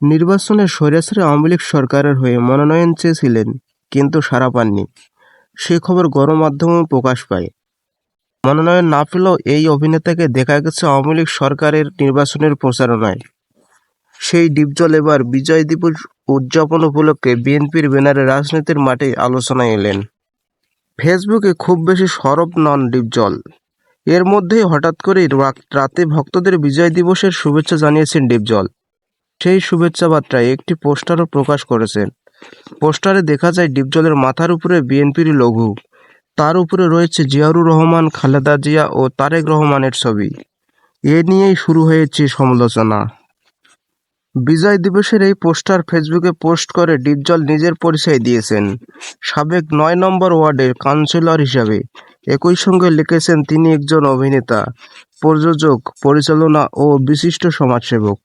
নির্বাচনে স্বৈরাচারী আওয়ামী লীগ সরকারের হয়ে মনোনয়ন চেয়েছিলেন, কিন্তু সাড়া পাননি। সে খবর গণমাধ্যমেও প্রকাশ পায়। মনোনয়ন না পেলেও এই অভিনেতাকে দেখা গেছে আওয়ামী লীগ সরকারের নির্বাচনের প্রচারণায়। সেই ডিপজল এবার বিজয় দিবস উদযাপন উপলক্ষে বিএনপির ব্যানারে রাজনীতির মাঠে আলোচনায় এলেন। ফেসবুকে খুব বেশি সরব নন ডিপজল। এর মধ্যেই হঠাৎ করেই রাতে ভক্তদের বিজয় দিবসের শুভেচ্ছা জানিয়েছেন ডিপজল। সেই শুভেচ্ছা বার্তায় একটি পোস্টারও প্রকাশ করেছেন পোস্টারে দেখা যায়, ডিপজলের মাথার উপরে বিএনপির লঘু। তার উপরে রয়েছে জিয়াউর রহমান, খালেদা জিয়া ও তারেক রহমানের ছবি। এ নিয়েই শুরু হয়েছে সমালোচনা। বিজয় দিবসের এই পোস্টার ফেসবুকে পোস্ট করে ডিপজল নিজের পরিচয় দিয়েছেন। সাবেক নয় নম্বর ওয়ার্ডের কাউন্সিলর হিসাবে। একই সঙ্গে লিখেছেন, তিনি একজন অভিনেতা, প্রযোজক, পরিচালনা ও বিশিষ্ট সমাজসেবক।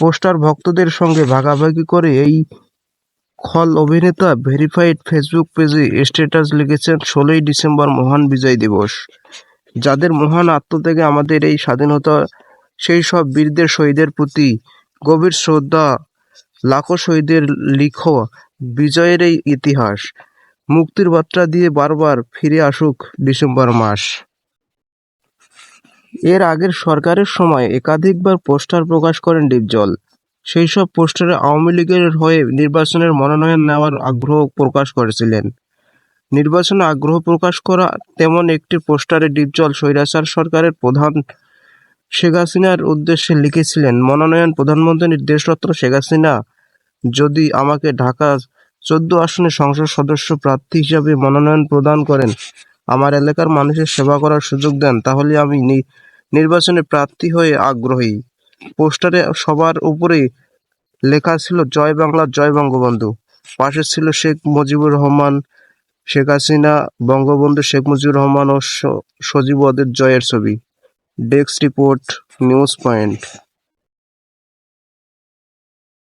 পোস্টার ভক্তদের সঙ্গে ভাগাভাগি করে এই খল অভিনেতা ভেরিফাইড ফেসবুক পেজে স্ট্যাটাস লিখেছেন ষোলোই ডিসেম্বর মহান বিজয় দিবস। যাদের মহান আত্মত্যাগে আমাদের এই স্বাধীনতা, সেই সব বীরদের শহীদের প্রতি গভীর শ্রদ্ধা, লাখো শহীদের লিখো বিজয়ের এই ইতিহাস। মুক্তির বার্তা দিয়ে বারবার ফিরে আসুক ডিসেম্বর মাস। এর আগের সরকারের সময় একাধিকবার পোস্টার প্রকাশ করেন ডিপজল। সেই সব পোস্টারে আওয়ামী লীগের হয়ে নির্বাচনের মনোনয়ন নেওয়ার আগ্রহ প্রকাশ করেছিলেন। নির্বাচনে আগ্রহ প্রকাশ করা তেমন একটি পোস্টারে ডিপজল স্বৈরাচার সরকারের প্রধান শেখ হাসিনার উদ্দেশ্যে লিখেছিলেন, মনোনয়ন প্রধানমন্ত্রী দেশরত্ন শেখ হাসিনা। যদি আমাকে ঢাকা চোদ্দ আসনে সংসদ সদস্য প্রার্থী হিসাবে মনোনয়ন প্রদান করেন, আমার এলাকার মানুষের সেবা করার সুযোগ দেন, তাহলে আমি নির্বাচনে প্রার্থী হয়ে আগ্রহী। পোস্টারে সবার উপরে লেখা ছিল, জয় বাংলা, জয় বঙ্গবন্ধু। পাশে ছিল শেখ মুজিবুর রহমান, শেখ হাসিনা, বঙ্গবন্ধু শেখ মুজিবুর রহমান ও সজীব ওদের জয়ের ছবি। Desk report, news point.